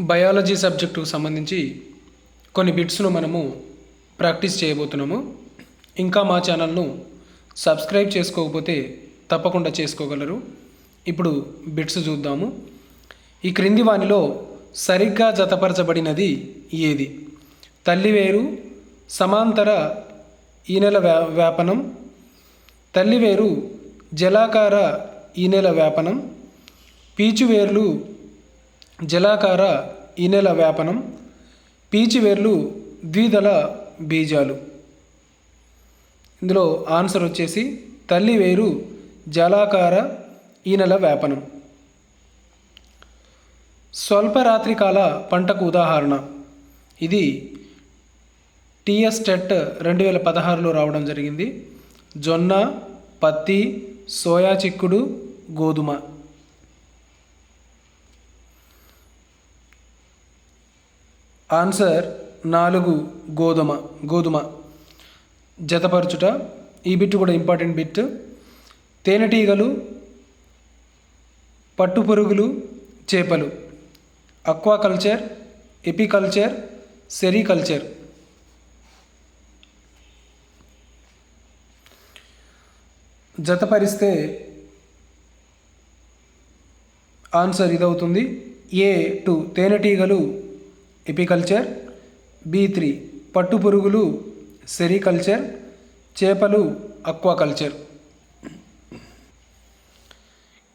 Biology సబ్జెక్టుకు సంబంధించి కొన్ని బిట్స్ను మనము ప్రాక్టీస్ చేయబోతున్నాము. ఇంకా మా ఛానల్ను సబ్స్క్రైబ్ చేసుకోకపోతే తప్పకుండా చేసుకోగలరు. ఇప్పుడు బిట్స్ చూద్దాము. ఈ క్రింది వానిలో సరిగ్గా జతపరచబడినది ఏది? తల్లివేరు సమాంతర ఈనెల వ్యా వ్యాపనం. తల్లివేరు జలాకార ఈనెల వ్యాపనం. పీచువేర్లు జలాకార ఈనెల వ్యాపనం పీచివేర్లు ద్విదళ బీజాలు. ఇందులో ఆన్సర్ వచ్చేసి తల్లి వేరు జలాకార ఈనెల వ్యాపనం. స్వల్పరాత్రికాల పంటకు ఉదాహరణ. ఇది టిఎస్ టెట్ రెండు వేల పదహారులో రావడం జరిగింది. జొన్న పత్తి సోయా చిక్కుడు గోధుమ. ఆన్సర్ నాలుగు గోధుమ గోధుమ. జతపరచుట ఈ బిట్ కూడా ఇంపార్టెంట్ బిట్ తేనెటీగలు పట్టుపురుగులు చేపలు. Aquaculture apiculture sericulture. జతపరిస్తే ఆన్సర్ ఇదవుతుంది. ఏ టూ తేనెటీగలు ఎపికల్చర్ బి త్రీ పట్టుపురుగులు సెరికల్చర్ చేపలు అక్వాకల్చర్.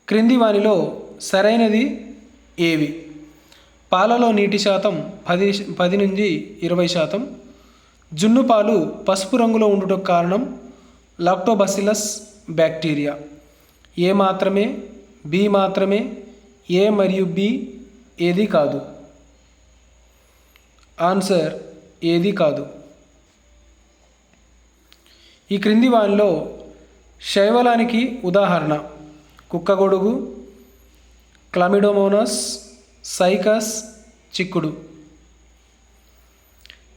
క్రింది వానిలో సరైనది ఏవి? పాలలో నీటి శాతం పది పది నుంచి ఇరవై శాతం. జున్ను పాలు పసుపు రంగులో ఉండుటకు కారణం లాక్టోబసిలస్ బ్యాక్టీరియా. ఏ మాత్రమే బి మాత్రమే ఏ మరియు బి ఏది కాదు. ఆన్సర్ ఏది కాదు. ఈ క్రింది వానిలో శైవలానికి ఉదాహరణ. కుక్కగొడుగు క్లమిడోమోనస్ సైకస్ చిక్కుడు.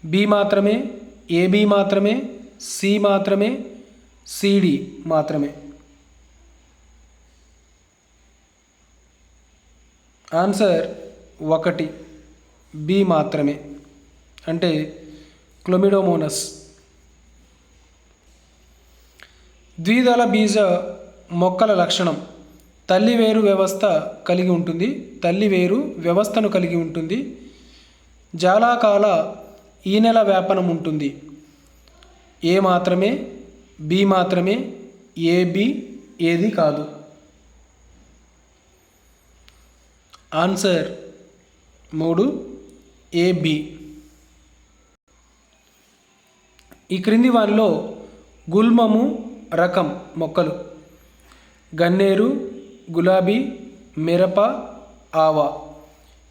బి మాత్రమే ఏబి మాత్రమే సి మాత్రమే సిడి మాత్రమే. ఆన్సర్ ఒకటి బి మాత్రమే. అంటే క్లొమిడోమోనస్. ద్విదళ బీజ మొక్కల లక్షణం. తల్లి వేరు వ్యవస్థ కలిగి ఉంటుంది. తల్లి వేరు వ్యవస్థను కలిగి ఉంటుంది. జాలాకాల ఈనెల వ్యాపనం ఉంటుంది. ఏ మాత్రమే బి మాత్రమే ఏ బి ఏది కాదు. ఆన్సర్ మూడు ఏబి ఈ క్రింది వారిలో గుల్మము రకం మొక్కలు. గన్నేరు గులాబీ మిరప ఆవా.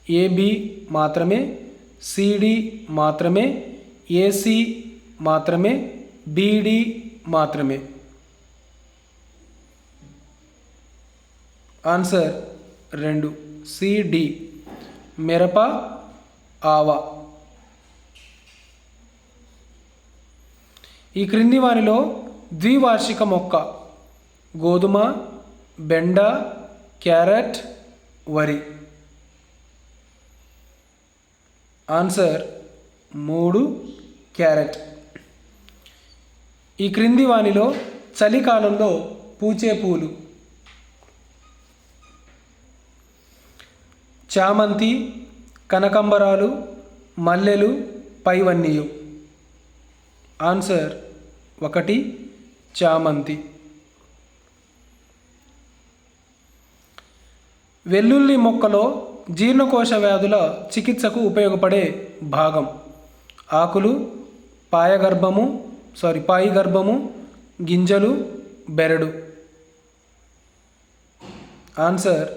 ఏబి మాత్రమే సిడి మాత్రమే ఏసి మాత్రమే బీడి మాత్రమే. ఆన్సర్ రెండు సిడి మిరప ఆవా. ఈ క్రింది వారిలో ద్వివార్షిక మొక్క గోధుమ బెండ క్యారెట్ వరి. ఆన్సర్ మూడు క్యారెట్. ఈ క్రింది వానిలో చలికాలంలో పూచే పూలు. చామంతి కనకంబరాలు మల్లెలు పైవన్నీయు. ఆన్సర్ ఒకటి చామంతి. వెల్లుల్లి మొక్కలో జీర్ణకోశ వ్యాధుల చికిత్సకు ఉపయోగపడే భాగం. ఆకులు పాయగర్భము సారీ పాయి గర్భము గింజలు బెరడు. ఆన్సర్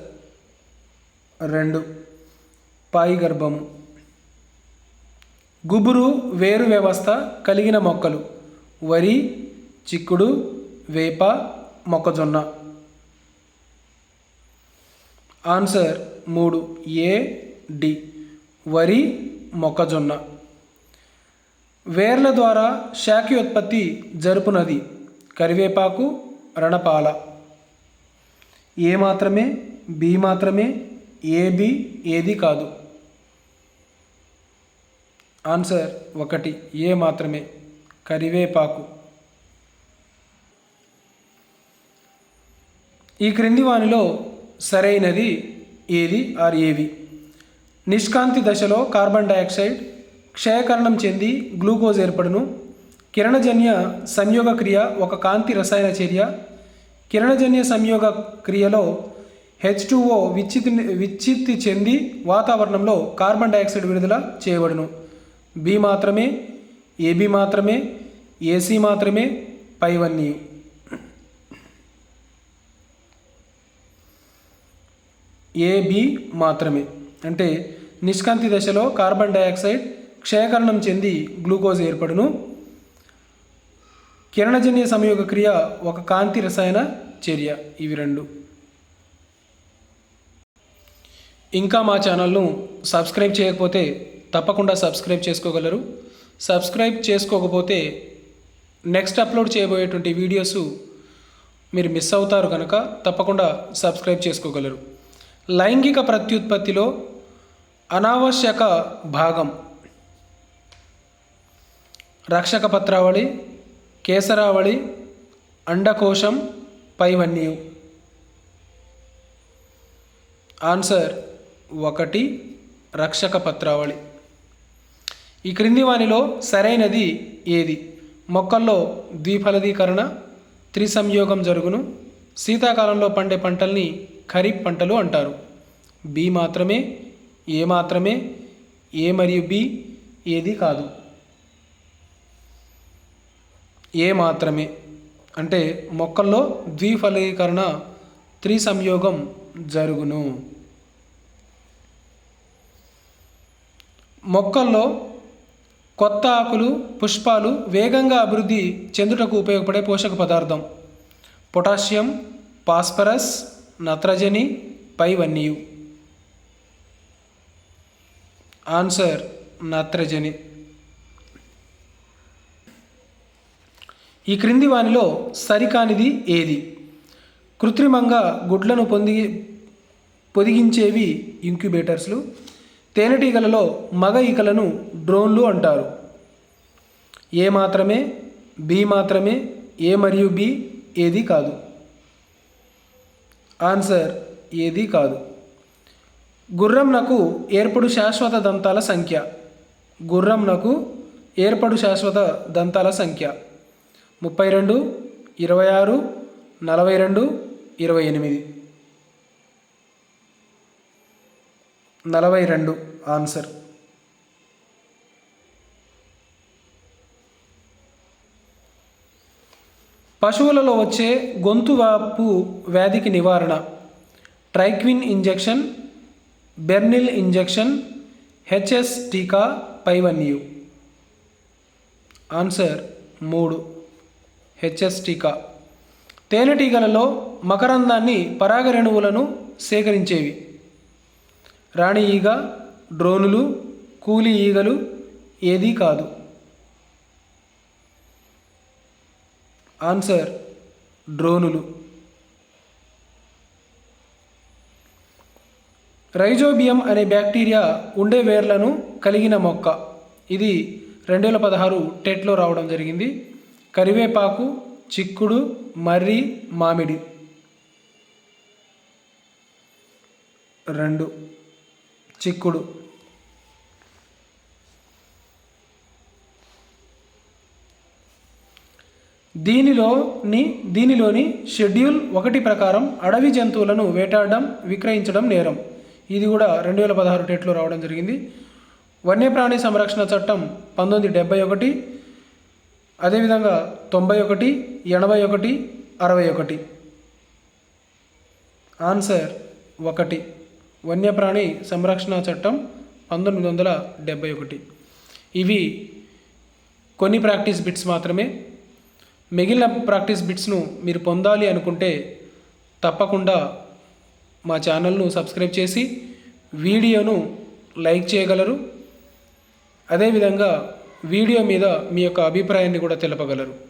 రెండు పాయి గర్భము గుబురు వేరు వ్యవస్థ కలిగిన మొక్కలు. వరి చిక్కుడు వేప మొక్కజొన్న. ఆన్సర్ మూడు. A D. వరి మొక్కజొన్న. వేర్ల ద్వారా శాఖయోత్పత్తి జరుపునది కరివేపాకు రణపాల. ఏ మాత్రమే బి మాత్రమే ఏబి ఏది కాదు. ఆన్సర్ ఒకటి. ఏ మాత్రమే. కరివేపాకు. ఈ క్రింది వానిలో సరైనది ఏది? ఆర్ ఏవి నిష్కాంతి దశలో కార్బన్ డయాక్సైడ్ క్షయకరణం చెంది గ్లూకోజ్ ఏర్పడును. కిరణజన్య సంయోగ క్రియ ఒక కాంతి రసాయన చర్య. కిరణజన్య సంయోగ క్రియలో హెచ్ టూఓ విచ్చితి విచ్చిత్తి చెంది వాతావరణంలో కార్బన్ డయాక్సైడ్ విడుదల చేయబడును. బి మాత్రమే ఏబి మాత్రమే ఏసీ మాత్రమే పైవన్నీ. ఏబి మాత్రమే. అంటే నిష్కాంతి దశలో కార్బన్ డయాక్సైడ్ క్షయకరణం చెంది గ్లూకోజ్ ఏర్పడును. కిరణజన్య సంయోగ క్రియ ఒక కాంతి రసాయన చర్య. ఇవి రెండు. ఇంకా మా ఛానల్ను సబ్స్క్రైబ్ చేయకపోతే తప్పకుండా సబ్స్క్రైబ్ చేసుకోగలరు. సబ్స్క్రైబ్ చేసుకోకపోతే నెక్స్ట్ అప్లోడ్ చేయబోయేటువంటి వీడియోస్ మీరు మిస్ అవుతారు కనుక తప్పకుండా సబ్స్క్రైబ్ చేసుకోగలరు. లైంగిక ప్రత్యుత్పత్తిలో అనావశ్యక భాగం. రక్షక పత్రావళి కేసరావళి అండకోశం పైవన్యు ఆన్సర్ ఒకటి రక్షక పత్రావళి. ఈ క్రింది వానిలో సరైనది ఏది? మొక్కల్లో ద్విఫలదీకరణ త్రిసంయోగం జరుగును. శీతాకాలంలో పండే పంటల్ని ఖరీఫ్ పంటలు అంటారు. బి మాత్రమే ఏ మాత్రమే ఏ మరియు బి ఏది కాదు. ఏ మాత్రమే అంటే మొక్కల్లో ద్విఫలీకరణ త్రిసంయోగం జరుగును. మొక్కల్లో కొత్త ఆకులు పుష్పాలు వేగంగా అభివృద్ధి చెందుటకు ఉపయోగపడే పోషక పదార్థం. పొటాషియం ఫాస్ఫరస్ నత్రజని పైవన్నీయు. ఆన్సర్ నత్రజని. ఈ క్రింది వానిలో సరికానిది ఏది? కృత్రిమంగా గుడ్లను పొంది పొదిగించేవి ఇంక్యుబేటర్స్లు. తేనెటీగలలో మగ ఈకలను డ్రోన్లు అంటారు. ఏ మాత్రమే బి మాత్రమే ఏ మరియు బి ఏది కాదు. ఆన్సర్ ఏది కాదు. గుర్రంనకు ఏర్పడు శాశ్వత దంతాల సంఖ్య. గుర్రం నాకు ఏర్పడు శాశ్వత దంతాల సంఖ్య. ముప్పై రెండు ఇరవై ఆరు నలభై రెండు ఇరవై ఎనిమిది. నలభై రెండు ఆన్సర్. పశువులలో వచ్చే గొంతు వాపు వ్యాధికి నివారణ. ట్రైక్విన్ ఇంజెక్షన్ బెర్నిల్ ఇంజెక్షన్ హెచ్ఎస్ టీకా పైవన్యు. ఆన్సర్ మూడు హెచ్ఎస్ టీకా. తేనెటీగలలో మకరందాన్ని పరాగరేణువులను సేకరించేవి. రాణి ఈగ డ్రోనులు కూలి ఈగలు ఏదీ కాదు. ఆన్సర్ డ్రోనులు. రైజోబియం అనే బ్యాక్టీరియా ఉండే వేర్లను కలిగిన మొక్క. ఇది రెండు వేల పదహారు టెట్లో రావడం జరిగింది. కరివేపాకు చిక్కుడు మర్రి మామిడి. రెండు. చిక్కుడు. దీనిలోని దీనిలోని షెడ్యూల్ ఒకటి ప్రకారం అడవి జంతువులను వేటాడడం విక్రయించడం నేరం. ఇది కూడా రెండు వేల పదహారు టెట్లో రావడం జరిగింది. వన్యప్రాణి సంరక్షణ చట్టం పంతొమ్మిది డెబ్బై ఒకటి అదేవిధంగా తొంభై ఒకటి ఎనభై ఒకటి అరవై ఒకటి. ఆన్సర్ ఒకటి. వన్యప్రాణి సంరక్షణ చట్టం పంతొమ్మిది వందల డెబ్బై ఒకటి. ఇవి కొన్ని ప్రాక్టీస్ బిట్స్ మాత్రమే. మిగిలిన ప్రాక్టీస్ బిట్స్ను మీరు పొందాలి అనుకుంటే తప్పకుండా మా ఛానల్ను సబ్స్క్రైబ్ చేసి వీడియోను లైక్ చేయగలరు. అదేవిధంగా వీడియో మీద మీ యొక్క అభిప్రాయాన్ని కూడా తెలపగలరు.